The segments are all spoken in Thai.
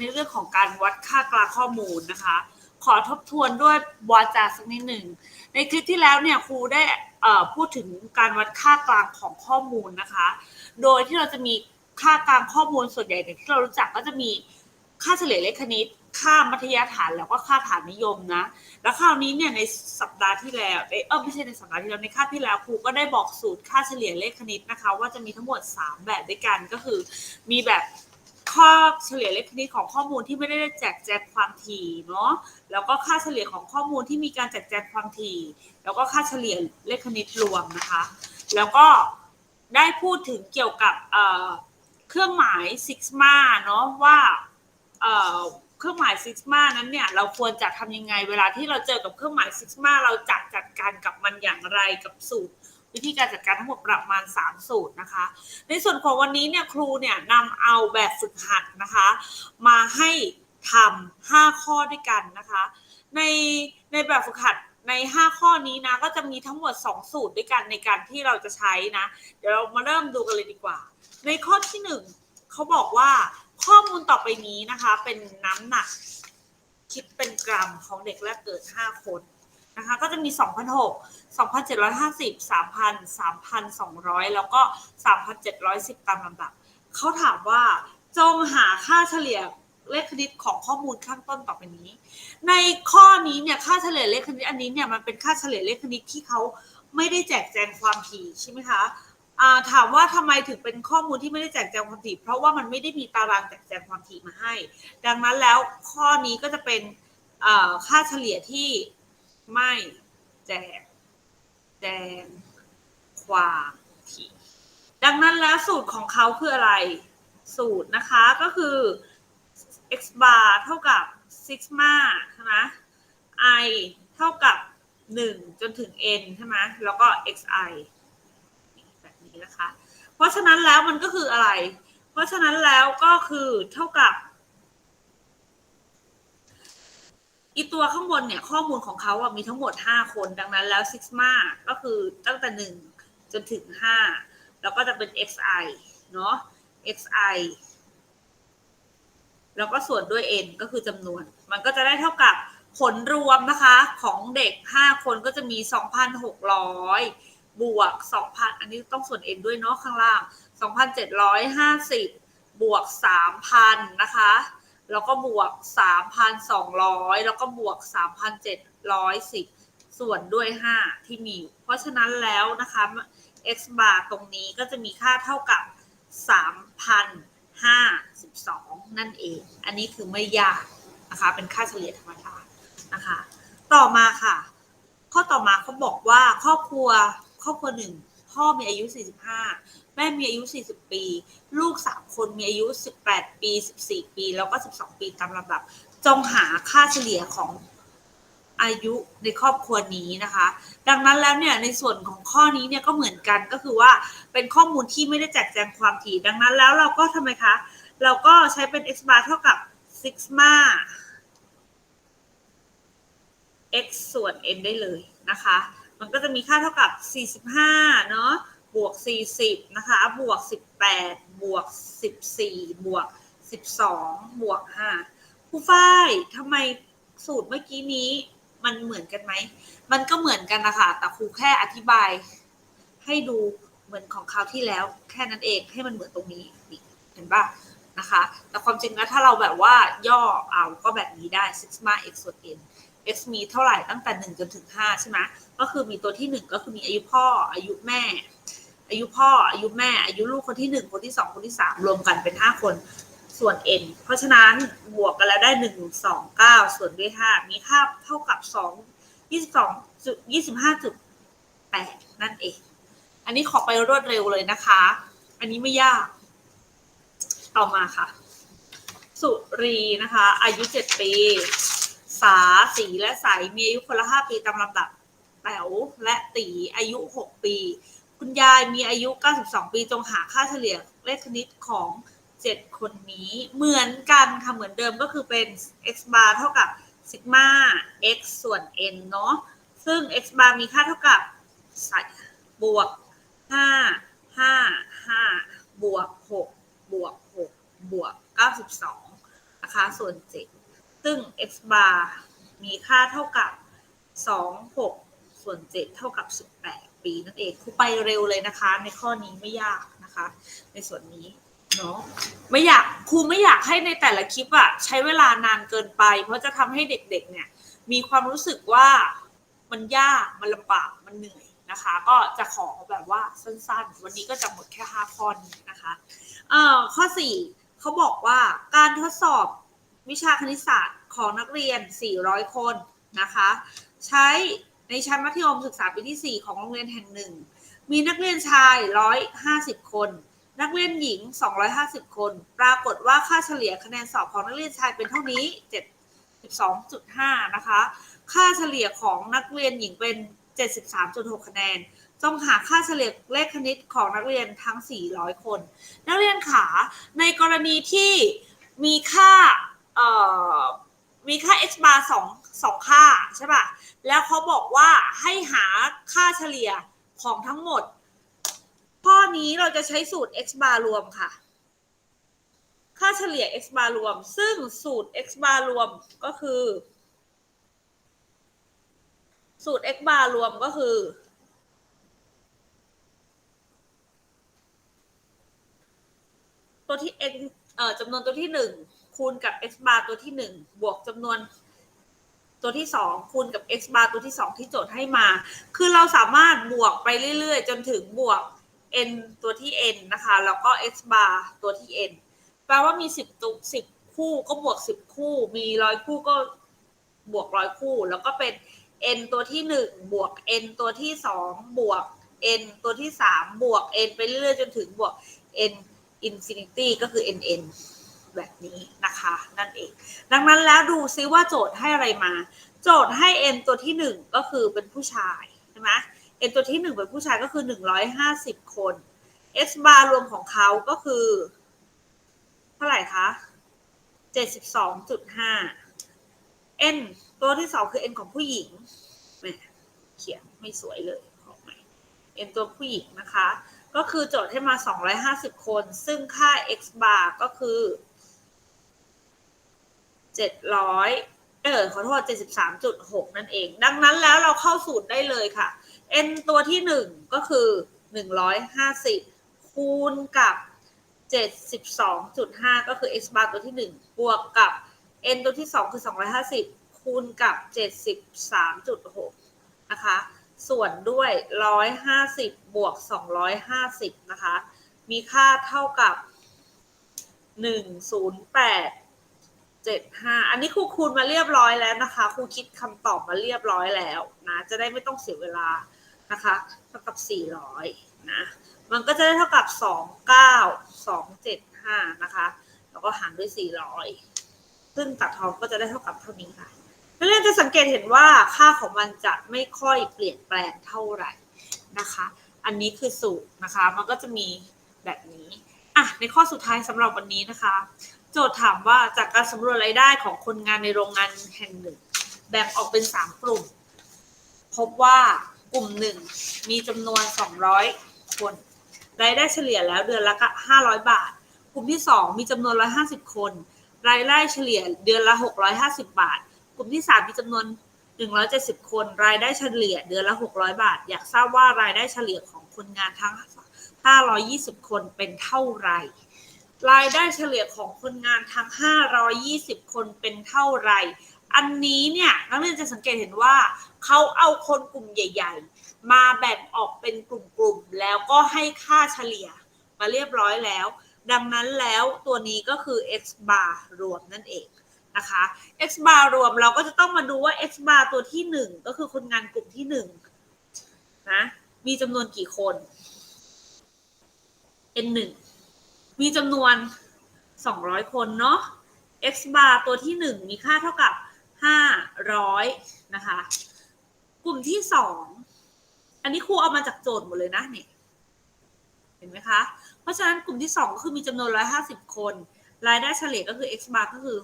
ในเรื่องของการวัดค่ากลางข้อมูลนะคะ ขอทบทวนด้วยวาจาสักนิดหนึ่ง ในคลิปที่แล้วเนี่ยครูได้พูดถึงการวัดค่ากลางของข้อมูลนะคะ โดยที่เราจะมีค่ากลางข้อมูลส่วนใหญ่ที่เรารู้จักก็จะมีค่าเฉลี่ยเลขคณิต ค่ามัธยฐานแล้วก็ค่าฐานนิยมนะ แล้วคราวนี้เนี่ยในสัปดาห์ที่แล้วเอยเออไม่ใช่ในสัปดาห์ที่แล้วในคาบที่แล้วครูก็ได้บอกสูตรค่าเฉลี่ยเลขคณิตนะคะ ว่าจะมีทั้งหมด 3 แบบด้วยกันก็คือ มีแบบ ค่าเฉลี่ยเลขคณิตของข้อมูลที่ไม่ได้แจกแจงความถี่เนาะแล้วก็ค่าเฉลี่ยของข้อมูลที่มีการแจกแจงความถี่ แล้วก็ค่าเฉลี่ยเลขคณิตรวมนะคะ แล้วก็ได้พูดถึงเกี่ยวกับเเครื่องหมายซิกมาเนาะว่าเเครื่องหมายซิกมานั้นเนี่ยเราควรจะทำยังไงเวลาที่เราเจอกับเครื่องหมายซิกมาเราจะจัดการกับมันอย่างไรกับสูตร วิธีการจัดการทั้งหมดประมาณ 3 สูตรนะคะ ในส่วนของวันนี้เนี่ยครูเนี่ยนำเอาแบบฝึกหัดนะคะ มาให้ทำ5ข้อด้วยกันนะคะ ในในแบบฝึกหัดใน 5 ข้อนี้นะก็จะมีทั้งหมด 2 สูตรด้วยกันในการที่เราจะใช้นะ เดี๋ยวเรามาเริ่มดูกันเลยดีกว่า ในข้อที่ 1เขาบอกว่าข้อมูลต่อไปนี้นะคะ เป็นน้ำหนัก คิดเป็นกรัมของเด็กแรกเกิด 5 คน นะคะ ก็จะมี2,006 2,750 3,000 3,200 แล้วก็ 3,710 ตามลำดับ เขาถามว่าจงหาค่าเฉลี่ยเลขคณิตของข้อมูลข้างต้นต่อไปนี้ ในข้อนี้เนี่ยค่าเฉลี่ยเลขคณิตอันนี้เนี่ยมันเป็นค่าเฉลี่ยเลขคณิตที่เขาไม่ได้แจกแจงความถี่ใช่ไหมคะถามว่าทำไมถึงเป็นข้อมูลที่ไม่ได้แจกแจงความถี่ เพราะว่ามันไม่ได้มีตารางแจกแจงความถี่มาให้ ดังนั้นแล้วข้อนี้ก็จะเป็นค่าเฉลี่ยที่ ไม่แจกแจงความถี่ดังนั้นแล้วสูตรของเขาคืออะไร สูตรนะคะก็คือ x bar เท่ากับ sigma ใช่ไหม i เท่ากับ 1 จนถึง n ใช่ไหมแล้วก็ xi แบบนี้นะคะ เพราะฉะนั้นแล้วมันก็คืออะไร เพราะฉะนั้นแล้วก็คือเท่ากับ อีตัวข้างบนเนี่ยข้อมูลของเขาอะมีทั้งหมด 5 คนดังนั้นแล้ว sigma ก็คือตั้งแต่ 1 จนถึง 5 แล้วก็จะเป็น xi เนาะ xi แล้วก็ส่วนด้วย n ก็คือจำนวน มันก็จะได้เท่ากับผลรวมนะคะของเด็ก 5 คนก็จะมี 2,600 บวก 2,000 อันนี้ต้องส่วน n ด้วยเนาะข้างล่าง 2,750 บวก 3,000 นะคะ แล้วก็บวก 3,200 แล้วก็บวก 3,710 ส่วนด้วย 5 ที่มี เพราะฉะนั้นแล้วนะคะ x bar ตรงนี้ก็จะมีค่าเท่ากับ 3,052 นั่นเอง อันนี้คือไม่ยากนะคะ เป็นค่าเฉลี่ยธรรมดานะคะ ต่อมาค่ะ ข้อต่อมาเขาบอกว่าครอบครัวครอบครัวหนึ่ง พ่อมีอายุ 45 แม่มีอายุ 40 ปี ลูก 3 คนมีอายุ 18 ปี 14 ปี แล้วก็ 12 ปีตามลำดับ จงหาค่าเฉลี่ยของอายุในครอบครัวนี้นะคะ ดังนั้นแล้วเนี่ยในส่วนของข้อนี้เนี่ยก็เหมือนกันก็คือว่าเป็นข้อมูลที่ไม่ได้แจกแจงความถี่ ดังนั้นแล้วเราก็ทำไมคะ เราก็ใช้เป็น x bar เท่ากับ sigma x ส่วน n ได้เลยนะคะ มันก็จะมีค่าเท่ากับ 45 เนาะบวก 40 นะคะ บวก 18 บวก 14 บวก 12 บวก5ครูฝ้ายทำไมสูตรเมื่อกี้นี้มันเหมือนกันไหม มันก็เหมือนกันนะคะ แต่ครูแค่อธิบาย ให้ดูเหมือนของคราวที่แล้ว แค่นั้นเอง ให้มันเหมือนตรงนี้ เห็นปะนะคะ แต่ความจริงแล้วถ้าเราแบบว่าย่อเอาก็แบบนี้ได้ sigma x ส่วน n x มีเท่าไหร่ตั้งแต่ 1 จนถึง 5 ใช่ไหมก็คือมีตัวที่ 1 ก็คือมีอายุพ่อ อายุแม่ อายุพ่อ อายุแม่ อายุลูกคนที่ 1 คนที่ 2 คนที่ 3 รวมกันเป็น 5 คนส่วน n เพราะฉะนั้นบวกกันแล้วได้ 1 2 9 ส่วนด้วย 5 มีค่าเท่ากับ 2 22จุด25.8 นั่นเอง อันนี้ขอไปรวดเร็วเลยนะคะ อันนี้ไม่ยาก ต่อมาค่ะ สุรีนะคะ อายุ 7 ปี สาสีและใสมีอายุคนละ5ปีตามลำดับแป๋วและตีอายุ6ปี คุณยายมีอายุ92ปีจงหาค่าเฉลี่ยเลขคณิตของ7คนนี้เหมือนกันค่ะเหมือนเดิมก็คือเป็น x bar เท่ากับ sigma x ส่วน n เนาะซึ่ง x bar มีค่าเท่ากับใส่บวก 5 5 5 บวก 6 บวก 6 บวก 92 นะคะ ส่วน 7 ซึ่ง x bar มีค่าเท่ากับ 2 6 ส่วน 7 เท่ากับ 18 ปีนั่นเองครูไปเร็วเลยนะคะ ในข้อนี้ไม่ยากนะคะ ในส่วนนี้เนาะไม่อยากครูไม่อยากให้ในแต่ละคลิปอะใช้เวลานานเกินไป เพราะจะทำให้เด็กๆ เนี่ย มีความรู้สึกว่ามันยากมันลำบากมันเหนื่อยนะคะ ก็จะขอแบบว่าสั้นๆ วันนี้ก็จะหมดแค่ 5 ข้อนี้นะคะเอ่อข้อ 4เขาบอกว่าการทดสอบ วิชาคณิตศาสตร์ของนักเรียน 400 คนนะคะ ใช้ในชั้นมัธยมศึกษาปีที่ 4 ของโรงเรียนแห่งหนึ่ง มีนักเรียนชาย 150 คน นักเรียนหญิง 250 คน ปรากฏว่าค่าเฉลี่ยคะแนนสอบของนักเรียนชายเป็นเท่านี้ 72.5 นะคะ ค่าเฉลี่ยของนักเรียนหญิงเป็น 73.6 คะแนนจงหาค่าเฉลี่ยเลขคณิตของนักเรียนทั้ง 400 คน นักเรียนขา ในกรณีที่มีค่า เอ่อมีค่า x bar สองสองค่าใช่ป่ะ แล้วเขาบอกว่าให้หาค่าเฉลี่ยของทั้งหมด ข้อนี้เราจะใช้สูตร x bar รวมค่ะ ค่าเฉลี่ย x bar รวม ซึ่งสูตร x bar รวมก็คือ สูตร x bar รวมก็คือ ตัวที่ x เอ่อจำนวนตัวที่หนึ่ง คูณกับ x bar ตัวที่หนึ่งบวกจำนวนตัวที่สองคูณกับ x bar ตัวที่สองที่โจทย์ให้มา คือเราสามารถบวกไปเรื่อยๆ จนถึงบวก n ตัวที่ n นะคะ แล้วก็ x bar ตัวที่ n แปลว่ามี 10ตุสิบคู่ก็บวก 10 คู่ มีร้อยคู่ก็บวกร้อยคู่ แล้วก็เป็น n ตัวที่ 1 บวก n ตัวที่ 2 บวก n ตัวที่ 3 บวก n ไปเรื่อยๆ จนถึงบวก n infinity ก็คือ nn แบบนี้นะคะ นั่นเอง ดังนั้นแล้วดูซิว่าโจทย์ให้อะไรมา โจทย์ให้ n ตัวที่ 1 ก็คือเป็นผู้ชายใช่ไหม n ตัวที่ 1 เป็นผู้ชายก็คือ 150 คน x bar รวมของเขาก็คือเท่าไหร่คะ72.5 n ตัวที่ 2 คือ n ของผู้หญิงแหมเขียนไม่สวยเลยขอใหม่ n ตัวผู้หญิงนะคะ ก็คือโจทย์ให้มา 250 คน ซึ่งค่า x bar ก็คือ 700 เออขอโทษ 73.6 นั่นเอง ดังนั้นแล้วเราเข้าสูตรได้เลยค่ะ n ตัวที่ 1 ก็คือ 150 คูณกับ 72.5 ก็คือ x bar ตัวที่ 1 บวกกับ n ตัวที่ 2 คือ 250 คูณกับ 73.6 นะคะ ส่วนด้วย 150 บวก 250 นะคะ มีค่าเท่ากับ 108 75อันนี้ครูคูณมาเรียบร้อยแล้วนะคะครูคิดคำตอบมาเรียบร้อยแล้วนะ จะได้ไม่ต้องเสียเวลานะคะเท่ากับ400นะ มันก็จะได้เท่ากับ29275นะคะ แล้วก็หารด้วย400ซึ่งตัดทอนก็จะได้เท่ากับเท่านี้ค่ะนักเรียนจะสังเกตเห็นว่าค่าของมันจะไม่ค่อยเปลี่ยนแปลงเท่าไหร่นะคะ อันนี้คือสูตรนะคะ มันก็จะมีแบบนี้ อะ ในข้อสุดท้ายสำหรับวันนี้นะคะ จทย์ถามว่าจากการสำรวจรายได้ของคนงานในโรงงานแห่งหนึ่ง แบ่งออกเป็น 3 กลุ่ม พบว่ากลุ่มหนึ่งมีจำนวน 200 คน รายได้เฉลี่ยแล้วเดือนละ 500 บาท กลุ่มที่ 2 มีจำนวน 150 คน รายได้เฉลี่ยเดือนละ 650 บาท กลุ่มที่ 3 มีจำนวน 170 คน รายได้เฉลี่ยเดือนละ 600 บาท อยากทราบว่ารายได้เฉลี่ยของคนงานทั้ง 520 คนเป็นเท่าไหร่ รายได้เฉลี่ยของคนงานทั้ง 520 คนเป็นเท่าไหร่ อันนี้เนี่ยนักเรียนจะสังเกตเห็นว่าเขาเอาคนกลุ่มใหญ่ ๆ มาแบ่งออกเป็นกลุ่มๆ แล้วก็ให้ค่าเฉลี่ยมาเรียบร้อยแล้ว ดังนั้นแล้วตัวนี้ก็คือ x bar รวมนั่นเองนะคะ x bar รวมเราก็จะต้องมาดูว่า x bar ตัวที่ 1 ก็คือคนงานกลุ่มที่1นะมีจำนวนกี่คน n 1 มีจำนวน 200 คนเนาะ x bar ตัวที่ 1 มีค่าเท่ากับ 500 นะคะ กลุ่มที่ 2 อันนี้ครูเอามาจากโจทย์หมดเลยนะเนี่ยเห็นไหมคะ เพราะฉะนั้นกลุ่มที่ 2 ก็คือมีจำนวน 150 คน รายได้เฉลี่ยก็คือ x bar ก็คือ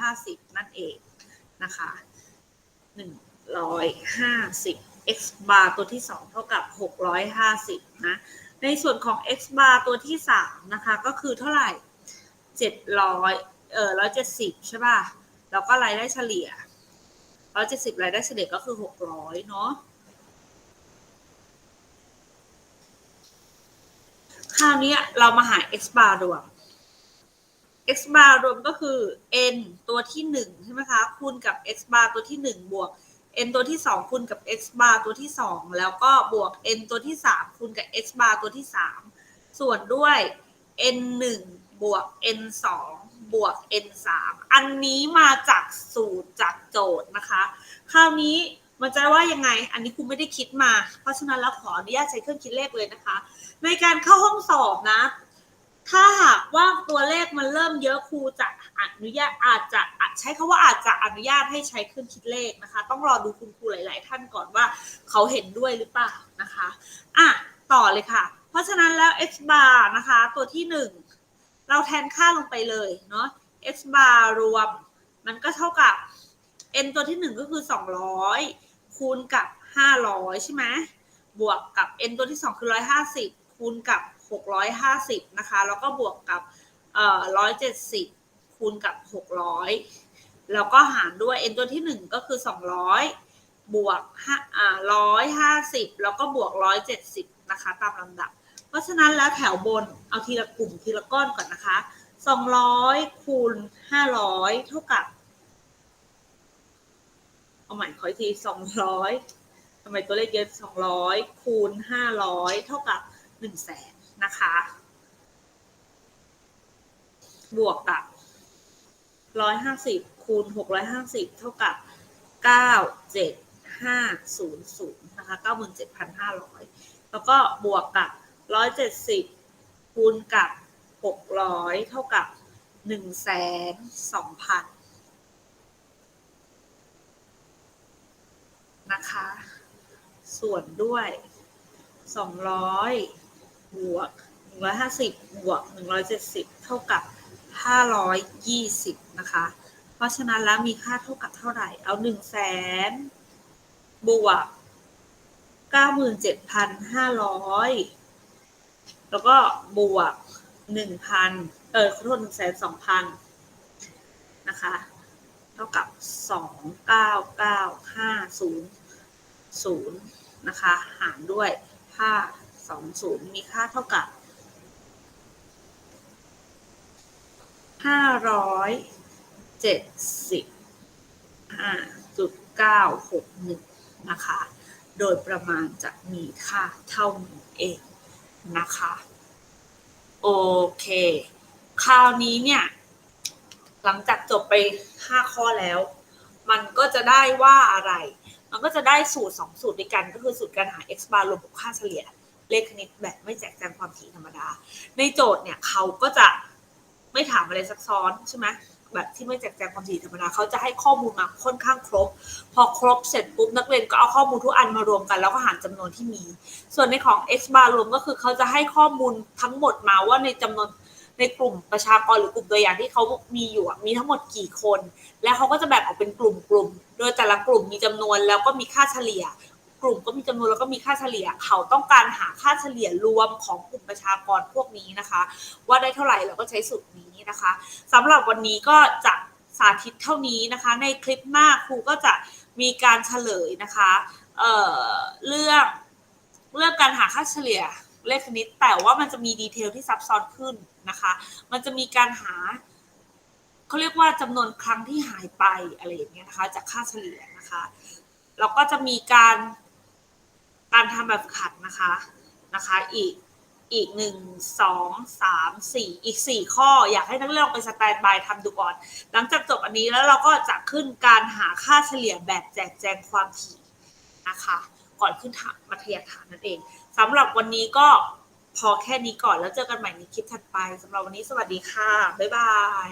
650 นั่นเองนะคะ 150 x bar ตัวที่ 2 เท่ากับ 650 นะ ในส่วนของ x bar ตัวที่ 3 นะคะ ก็คือเท่าไหร่ 700เออร้อยเจ็ดสิบใช่ป่ะ แล้วก็รายได้เฉลี่ยร้อยเจ็ดสิบรายได้เฉลี่ยก็คือหกร้อยเนาะคราวนี้เรามาหา x bar รวม x bar รวมก็คือ n ตัวที่หนึ่งใช่ไหมคะ คูณกับ x bar ตัวที่หนึ่งบวก n ตัวที่สองคูณกับ x bar ตัวที่สองแล้วก็บวก n ตัวที่สามคูณกับ x bar ตัวที่สามส่วนด้วย n หนึ่งบวก n สองบวก n สามอันนี้มาจากสูตรจากโจทย์นะคะ คราวนี้มันจะว่ายังไง อันนี้ครูไม่ได้คิดมา เพราะฉะนั้นเราขออนุญาตใช้เครื่องคิดเลขเลยนะคะ ในการเข้าห้องสอบนะ ถ้าหากว่าตัวเลขมันเริ่มเยอะครูจะอนุญาตอาจจะใช้คาว่าอาจจะอนุญาตให้ใช้เครื่องคิดเลขนะคะ ต้องรอดูคุณครูหลาย ๆ ท่านก่อนว่าเขาเห็นด้วยหรือเปล่านะคะอะต่อเลยค่ะ เพราะฉะนั้นแล้ว x bar นะคะ ตัวที่หนึ่งเราแทนค่าลงไปเลยเนาะ x bar รวม มันก็เท่ากับ n ตัวที่หนึ่งก็คือ 200 คูณกับ 500 ใช่ไหมบวกกับ n ตัวที่สองคือ 150 คูณกับ 650 นะคะ แล้วก็บวกกับเอ่อ170 คูณกับ 600 แล้วก็หารด้วย n ตัวที่ 1 ก็คือ 200 บวก5อ่า150 แล้วก็บวก 170 นะคะ ตามลำดับ เพราะฉะนั้นแล้วแถวบนเอาทีละกลุ่มทีละก้อนก่อนนะคะ 200 คูณ 500 เท่ากับ เอาใหม่ขออีกที 200ทำไมตัวเลขเยอะ200 คูณ 500 เท่ากับ1แสน นะคะ บวกกับ150คูณ650เท่ากับ97500นะคะ97,500แล้วก็บวกกับ170คูณกับ600เท่ากับ1,200,000นะคะ ส่วนด้วย200 บวก 150 บวก 170 เท่ากับ 520 นะคะ เพราะฉะนั้นแล้วมีค่าเท่ากับเท่าไหร่ เอา 1 0 0 0 0แสนบวก 97,500 แล้วก็บวก 1,000 เออขอโทษ1 2 0 0 0 นะคะ เท่ากับ 299,500 นะคะ หารด้วย5 520 มีค่าเท่ากับ 575.961 นะคะ โดยประมาณจะมีค่าเท่านี้เองนะคะ โอเค คราวนี้เนี่ย หลังจากจบไป 5 ข้อแล้ว มันก็จะได้ว่าอะไรมันก็จะได้สูตร 2 สูตรด้วยกันก็คือสูตรการหา x bar รวมกับค่าเฉลี่ย เลขคณิตแบบไม่แจกแจงความถี่ธรรมดา ในโจทย์เนี่ยเขาก็จะไม่ถามอะไรซับซ้อนใช่ไหมแบบที่ไม่แจกแจงความถี่ธรรมดาเขาจะให้ข้อมูลมาค่อนข้างครบ พอครบเสร็จปุ๊บนักเรียนก็เอาข้อมูลทุกอันมารวมกัน แล้วก็หารจำนวนที่มี ส่วนในของ x bar รวมก็คือเขาจะให้ข้อมูลทั้งหมดมาว่าในจำนวนในกลุ่มประชากรหรือกลุ่มตัวอย่างที่เขามีอยู่มีทั้งหมดกี่คน แล้วเขาก็จะแบ่งออกเป็นกลุ่มกลุ่มๆโดยแต่ละกลุ่มมีจำนวนแล้วก็มีค่าเฉลี่ย กลุ่มก็มีจำนวนแล้วก็มีค่าเฉลี่ย เขาต้องการหาค่าเฉลี่ยรวมของกลุ่มประชากรพวกนี้นะคะ ว่าได้เท่าไหร่เราก็ใช้สูตรนี้นะคะสำหรับวันนี้ก็จะสาธิตเท่านี้นะคะ ในคลิปหน้าครูก็จะมีการเฉลยนะคะเอ่อเรื่องเรื่องการหาค่าเฉลี่ยเลขคณิต แต่ว่ามันจะมีดีเทลที่ซับซ้อนขึ้นนะคะ มันจะมีการหาเขาเรียกว่าจำนวนครั้งที่หายไปอะไรอย่างเงี้ยนะคะ จากค่าเฉลี่ยนะคะ แล้วก็จะมีการ การทำแบบฝึกหัดนะคะนะคะอีกอีกหนึ่งสองสามสี่อีกสี่ข้ออยากให้นักเรียนลองไปสแตนบายทำดูก่อน หลังจากจบอันนี้แล้วเราก็จะขึ้นการหาค่าเฉลี่ยแบบแจกแจงความถี่นะคะ ก่อนขึ้นมัธยฐานนั่นเองสำหรับวันนี้ก็พอแค่นี้ก่อนแล้วเจอกันใหม่ในคลิปถัดไปสำหรับวันนี้สวัสดีค่ะ บ๊ายบาย